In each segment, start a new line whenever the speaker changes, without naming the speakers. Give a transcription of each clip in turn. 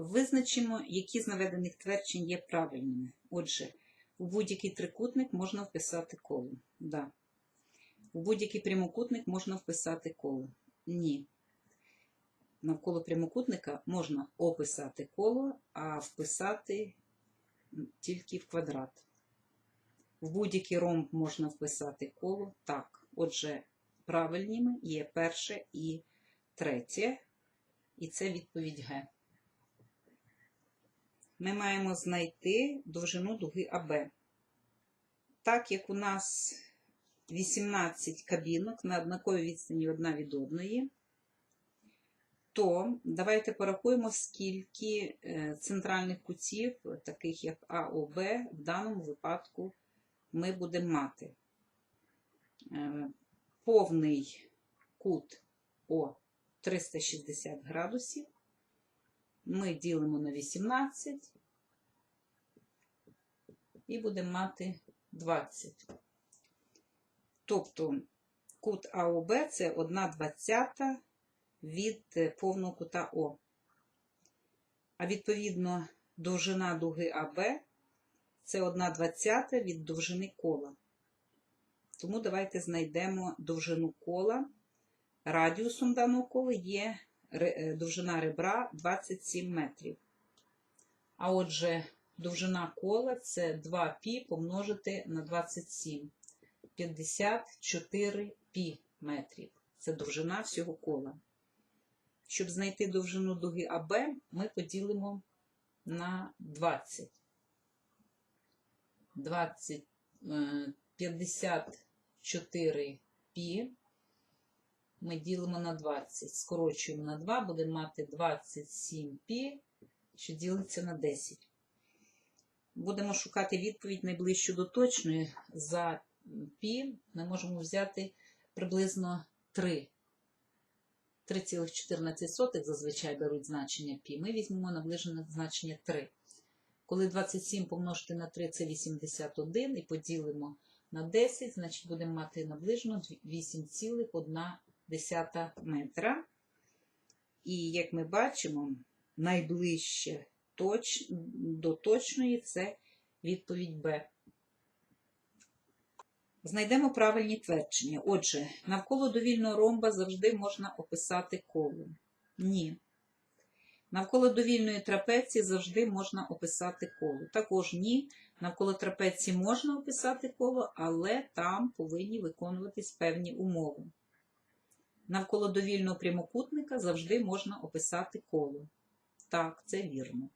Визначимо, які з наведених тверджень є правильними. Отже, у будь-який трикутник можна вписати коло. Да. У будь-який прямокутник можна вписати коло. Ні. Навколо прямокутника можна описати коло, а вписати тільки в квадрат. В будь-який ромб можна вписати коло. Так. Отже, правильними є перше і третє. І це відповідь Г. Ми маємо знайти довжину дуги АБ. Так як у нас 18 кабінок на однаковій відстані одна від одної, то давайте порахуємо, скільки е, центральних кутів, таких як АОБ, в даному випадку ми будемо мати. Е, Повний кут О 360 градусів. Ми ділимо на 18 і будемо мати 20. Тобто кут АОБ це 1 двадцята від е, повного кута О. А відповідно довжина дуги АБ це 1 двадцята від довжини кола. Тому давайте знайдемо довжину кола. Радіусом даного кола є е, довжина ребра 27 метрів. А отже, довжина кола це 2π помножити на 27. 54 π метрів. Це довжина всього кола. Щоб знайти довжину дуги АБ, ми поділимо на 20. 20 54 π ми ділимо на 20. Скорочуємо на 2, будемо мати 27 π що ділиться на 10. Будемо шукати відповідь найближчу до точної. За пі ми можемо взяти приблизно 3. 3,14 зазвичай беруть значення пі. Ми візьмемо наближене значення 3. Коли 27 помножити на 3 це 81 і поділимо на 10, значить будемо мати наближено 8,1 метра. І як ми бачимо, найближче точ... до точної це відповідь Б. Знайдемо правильні твердження. Отже, навколо довільного ромба завжди можна описати коло. Ні. Навколо довільної трапеції завжди можна описати коло. Також ні. Навколо трапеції можна описати коло, але там повинні виконуватись певні умови. Навколо довільного прямокутника завжди можна описати коло. Так, це вірно.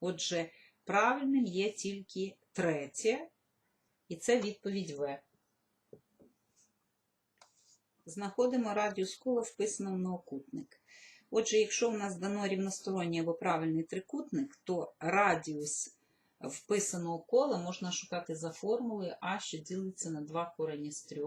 Отже, правильним є тільки третє, і це відповідь В. Знаходимо радіус кола вписано в многокутник. Отже, якщо у нас дано рівносторонній або правильний трикутник, то радіус вписаного кола можна шукати за формулою А, що ділиться на 2 корені з 3.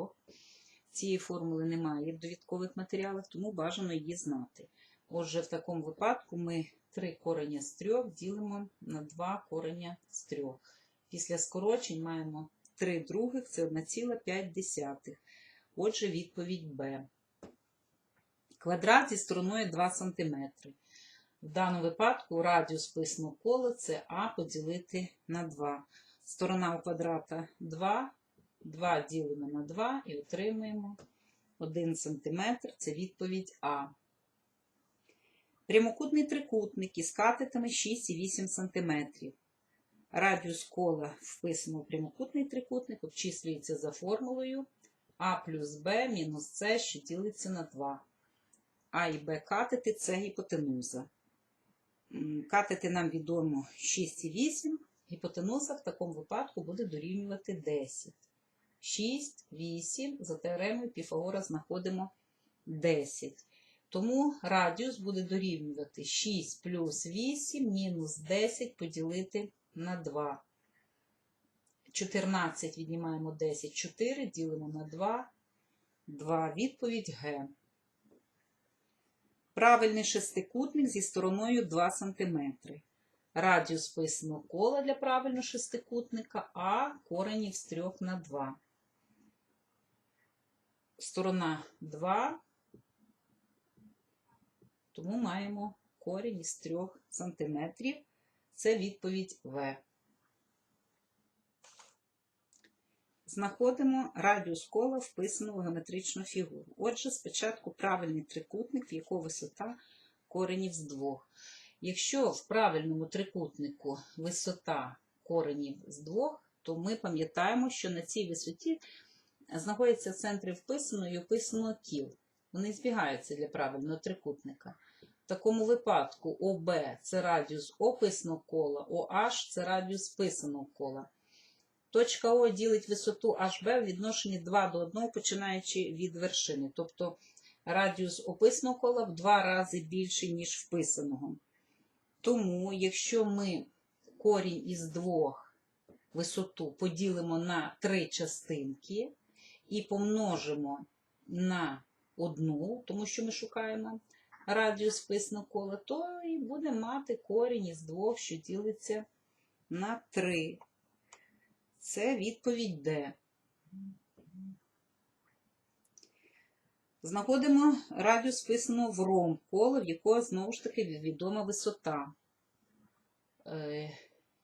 Цієї формули немає в довідкових матеріалах, тому бажано її знати. Отже, в такому випадку ми 3 корення з 3 ділимо на 2 корення з 3. Після скорочень маємо 3 других, це 1,5. Отже, відповідь Б. Квадрат зі стороною 2 см. В даному випадку радіус писного кола це А поділити на 2. Сторона у квадрата 2, 2 ділимо на 2 і отримуємо 1 см. Це відповідь А. Прямокутний трикутник із катетами 6 і 8 см. Радіус кола вписано в прямокутний трикутник, обчислюється за формулою А плюс Б мінус С, що ділиться на 2. А і Б катети це гіпотенуза. Катети нам відомо 6 і 8. Гіпотенуза в такому випадку буде дорівнювати 10. 6, 8. За теоремою Піфагора знаходимо 10. Тому радіус буде дорівнювати 6 плюс 8 мінус 10 поділити на 2. 14 віднімаємо 10, 4, ділимо на 2, 2. Відповідь Г. Правильний шестикутник зі стороною 2 см. Радіус писаного кола для правильного шестикутника, а коренів з 3 на 2. Сторона 2, тому маємо корінь із 3 см. Це відповідь В. Знаходимо радіус кола, вписану в геометричну фігуру. Отже, спочатку правильний трикутник, в якого висота коренів з двох. Якщо в правильному трикутнику висота коренів з двох, то ми пам'ятаємо, що на цій висоті знаходяться центри вписаного і описаного кіл. Вони збігаються для правильного трикутника. В такому випадку ОБ це радіус описаного кола, OH це радіус вписаного кола. Точка О ділить висоту HB в відношенні 2 до 1, починаючи від вершини. Тобто радіус описаного кола в два рази більший, ніж вписаного. Тому, якщо ми корінь із двох висоту поділимо на три частинки і помножимо на одну, тому що ми шукаємо радіус вписаного кола, то і будемо мати корінь із двох, що ділиться на 3. Це відповідь Д. Знаходимо радіус вписаного в ромб кола, в якого знову ж таки відома висота. Е,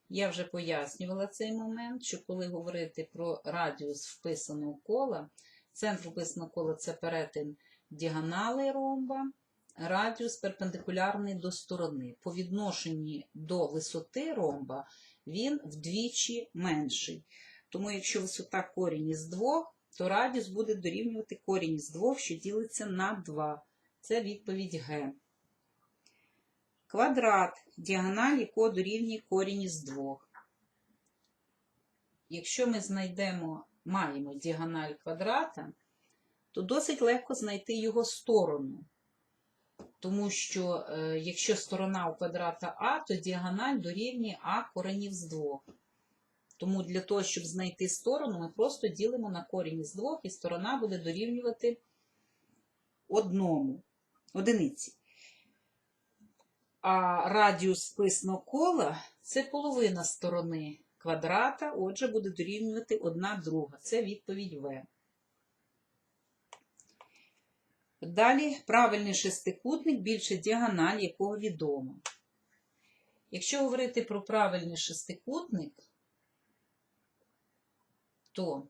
Я вже пояснювала цей момент, що коли говорити про радіус вписаного кола, центр вписаного кола це перетин діагонали ромба, радіус перпендикулярний до сторони. По відношенні до висоти ромба він вдвічі менший. Тому якщо висота корінь із 2, то радіус буде дорівнювати корінь із 2, що ділиться на 2. Це відповідь Г. Квадрат, діагональ якого дорівнює корінь із 2. Якщо ми знайдемо, маємо діагональ квадрата, то досить легко знайти його сторону. Тому що, е, якщо сторона у квадрата А, то діагональ дорівнює А коренів з 2. Тому для того, щоб знайти сторону, ми просто ділимо на корінь із 2, і сторона буде дорівнювати одному, одиниці. А радіус списного кола це половина сторони квадрата, отже, буде дорівнювати одна друга. Це відповідь В. Далі правильний шестикутник більше діагональ, якого відомо. Якщо говорити про правильний шестикутник, то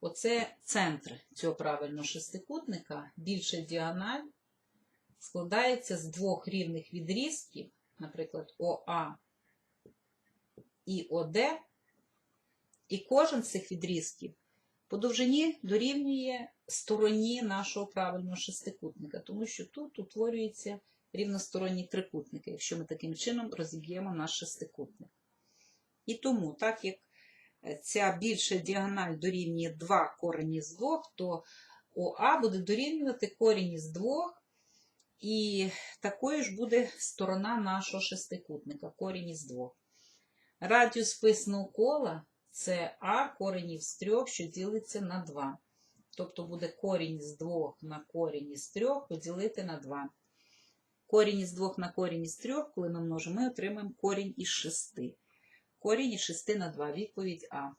оце центр цього правильного шестикутника, більше діагональ, складається з двох рівних відрізків, наприклад, ОА і ОД, і кожен з цих відрізків по довжині дорівнює стороні нашого правильного шестикутника, тому що тут утворюються рівносторонні трикутники, якщо ми таким чином розіб'ємо наш шестикутник. І тому, так як ця більша діагональ дорівнює 2 корені з 2, то ОА буде дорівнювати корінь із 2, і такою ж буде сторона нашого шестикутника, корінь із 2. Радіус вписаного кола це А коренів з 3, що ділиться на 2. Тобто буде корінь з 2 на корінь із 3 поділити на 2. Корінь із 2 на корінь із 3, коли ми множимо, ми отримаємо корінь із 6. Корінь із 6 на 2. Відповідь А.